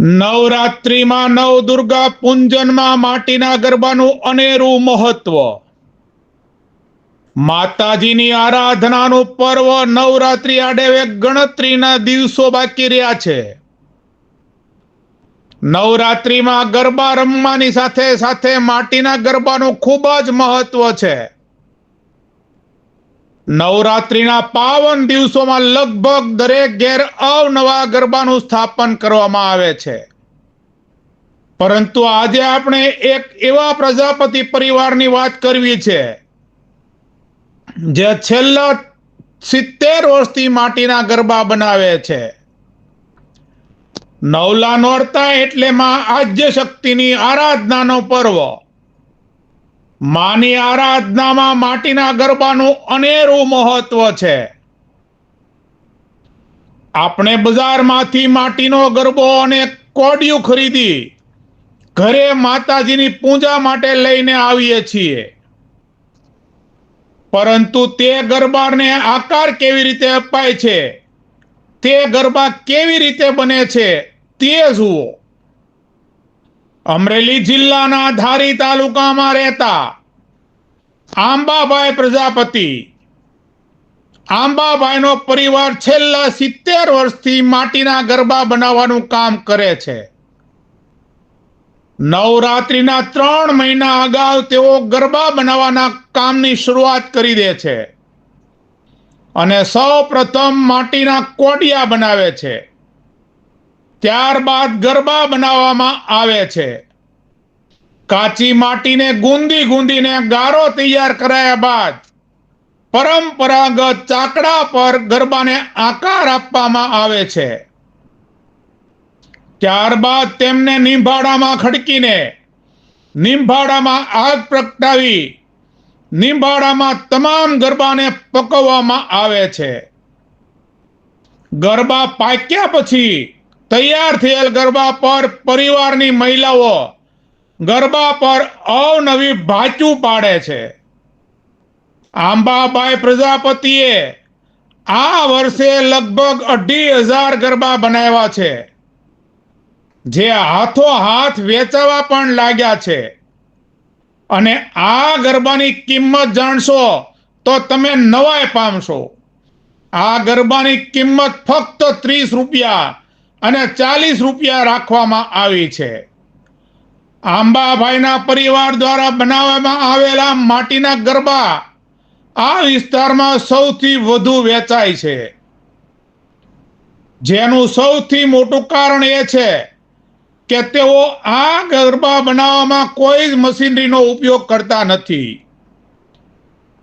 નવરાત્રિમાં નવ દુર્ગા પૂંજનમાં માટીના ગરબાનું અનેરું મહત્વ. માતાજીની આરાધનાનું પર્વ નવરાત્રિ આડેવે ગણતરીના દિવસો બાકી રહ્યા છે. નવરાત્રિમાં ગરબા રમવાની સાથે સાથે માટીના ગરબાનું ખૂબ જ મહત્વ છે. નવરાત્રિના પાવન દિવસોમાં લગભગ દરેક ઘેર અવનવા ગરબાનું સ્થાપન કરવામાં આવે છે. પરંતુ આજે આપણે એક એવા પ્રજાપતિ પરિવારની વાત કરવી છે, જે છેલ્લા સિત્તેર વર્ષથી માટીના ગરબા બનાવે છે. નવલા નોરતા એટલે માં આદ્ય શક્તિની આરાધનાનો પર્વ. માની આરાધનામાં માટીના ગરબાનું અનેરું મહત્વ છે. આપણે બજારમાંથી માટીનો ગરબો અને કોડિયું ખરીદી ઘરે માતાજીની પૂજા માટે લઈને આવીએ છીએ. પરંતુ તે ગરબાને આકાર કેવી રીતે અપાય છે? તે ગરબા કેવી રીતે બને છે? તે જુઓ. અમરેલી જિલ્લાના ધારી તાલુકામાં રહેતા આંબાભાઈ પ્રજાપતિ. આંબાભાઈનો પરિવાર છેલ્લા સિત્તેર વર્ષથી માટીના ગરબા બનાવવાનું કામ કરે છે. નવરાત્રિના ત્રણ મહિના અગાઉ તેઓ ગરબા બનાવવાના કામની શરૂઆત કરી દે છે. અને સૌ પ્રથમ માટીના કોડિયા બનાવે છે. ત્યારબાદ ગરબા બનાવવામાં આવે છે. કાચી માટીને ગુંદી ગુંદીને ગારો તૈયાર કરાયા બાદ પરંપરાગત ચાકડા પર ગરબાને આકાર આપવામાં આવે છે. ત્યારબાદ તેમને નિંભાડામાં ખડકીને નિંભાડામાં આગ પ્રગટાવી નિંભાડામાં તમામ ગરબાને પકવવામાં આવે છે. ગરબા પાક્યા પછી તૈયાર થયેલ ગરબા પર પરિવારની મહિલાઓ ગરબા પર અવનવી ભાચું પાડે છે. આંબાબાઈ પ્રજાપતિએ આ વર્ષે લગભગ અઢી હજાર ગરબા બનાવ્યા છે, જે હાથો હાથ વેચાવા પણ લાગ્યા છે. અને આ ગરબાની કિંમત જાણશો તો તમે નવાઈ પામશો. આ ગરબાની કિંમત ફક્ત ત્રીસ રૂપિયા અને ચાલીસ રૂપિયા રાખવામાં આવી છે. આંબાભાઈના પરિવાર દ્વારા બનાવવામાં આવેલા માટીના ગરબા આ વિસ્તારમાં સૌથી વધુ વેચાય છે. જેનું સૌથી મોટું કારણ એ છે કે તેઓ આ ગરબા બનાવવામાં કોઈ જ મશીનરીનો ઉપયોગ કરતા નથી.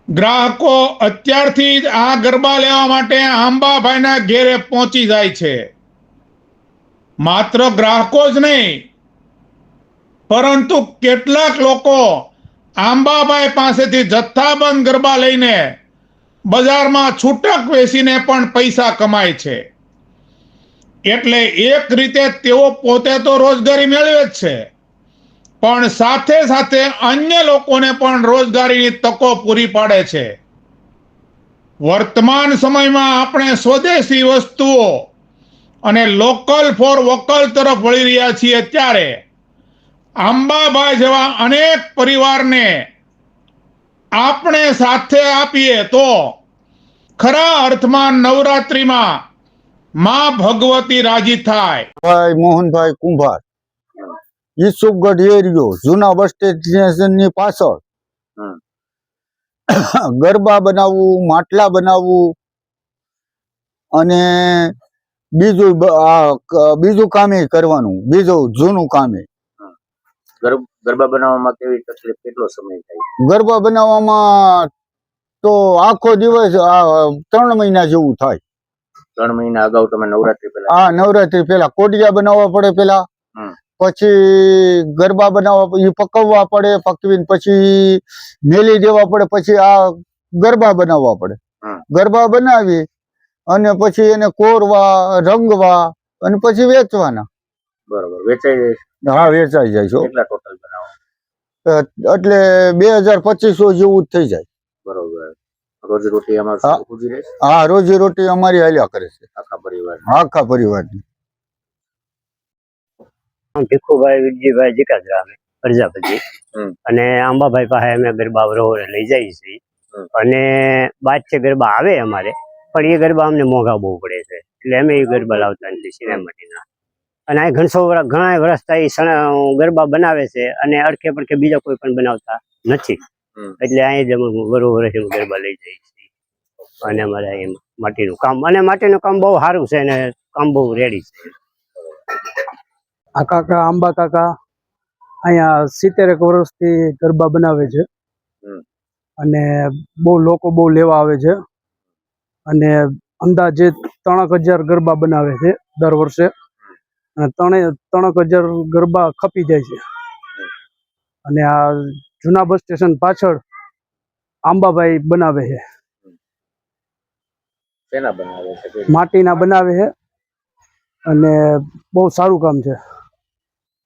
ગ્રાહકો અત્યારથી જ આ ગરબા લેવા માટે આંબાભાઈના ઘેરે પહોંચી જાય છે. માત્ર ગ્રાહકો જ નહીં, પરંતુ કેટલાક લોકો આંબાભાઈ પાસેથી જથ્થાબંધ ગરબા લઈને બજારમાં છૂટક વેચીને પણ પૈસા કમાય છે. એટલે એક રીતે તેઓ પોતે તો રોજગારી મેળવે જ છે, પણ સાથે સાથે અન્ય લોકોને પણ રોજગારીની તકો પૂરી પાડે છે. વર્તમાન સમયમાં આપણે સ્વદેશી વસ્તુઓ અને લોકલ ફોર વોકલ તરફ વળી રહ્યા છીએ ત્યારે આંબાભાઈ જેવા અનેક પરિવારને આપણે સાથે આપીએ તો ખરા અર્થમાં નવરાત્રિમાં માં ભગવતી રાજી થાય. ભાઈ મોહનભાઈ કુંભાર ઈસુફગઢ એરિયો જૂના બસ સ્ટેશનની પાછળ ગરબા બનાવવું માટલા બનાવવું અને બીજું બીજું કામે કરવાનું બીજું જૂનું કામે ગર- ગરબા બનાવવામાં કેવી તકલીફ કેટલો સમય થાય? ગરબા બનાવવામાં તો આખો દિવસ ત્રણ મહિના જેવું થાય. ત્રણ મહિના અગાઉ તમે નવરાત્રી પહેલા? આ નવરાત્રી પેલા કોડિયા બનાવવા પડે પેલા પછી ગરબા બનાવવા એ પકવવા પડે પકવીને પછી મેલી દેવા પડે પછી આ ગરબા બનાવવા પડે. ગરબા બનાવી અને પછી એને કોરવા રંગવા અને પછી વેચવાના. બરોબર વેચાઈ જાય હા વેચાઈ જાય છે કેટલા ટોટલ બનાવો? એટલે બે હજાર પચીસો જેવું જ થઈ જાય. બરોબર. રોજી રોટી હા. અમારું હા રોજી રોટી અમારી હાલ્યા કરે છે. આખા પરિવાર આખા પરિવારની. ભીખુભાઈ વિજયભાઈ જીકાજરામે પ્રજાપતિ. અને આંબાભાઈ પાસે અમે ગરબા વરોવરે લઈ જઈએ છીએ. અને બાદ છે ગરબા આવે અમારે. પણ એ ગરબા અમને મોંઘા બહુ પડે છે. એટલે અમે એ ગરબા લાવતા નથી સિનેમાટીના. અને આ ઘણસો વર્ષ ઘણા વર્ષ થાય ગરબા બનાવે છે અને અડખે પડખે બીજા કોઈ પણ બનાવતા નથી. એટલે અહીં જ અમે વરોવરે ગરબા લઈ જઈએ છીએ. અને અમારે એમ માટીનું કામ અને માટીનું કામ બહુ સારું છે અને કામ બહુ રેડી છે. આ કાકા આંબા કાકા અહીંયા સિત્તેરેક વર્ષથી ગરબા બનાવે છે. અને બહુ લોકો બહુ લેવા આવે છે. અને અંદાજે ત્રણક હજાર ગરબા બનાવે છે દર વર્ષે. અને ત્રણે ત્રણક હજાર ગરબા ખપી જાય છે. અને આ જૂના બસ સ્ટેશન પાછળ આંબાભાઈ બનાવે છે. શેના બનાવે છે? માટીના બનાવે છે. અને બહુ સારું કામ છે.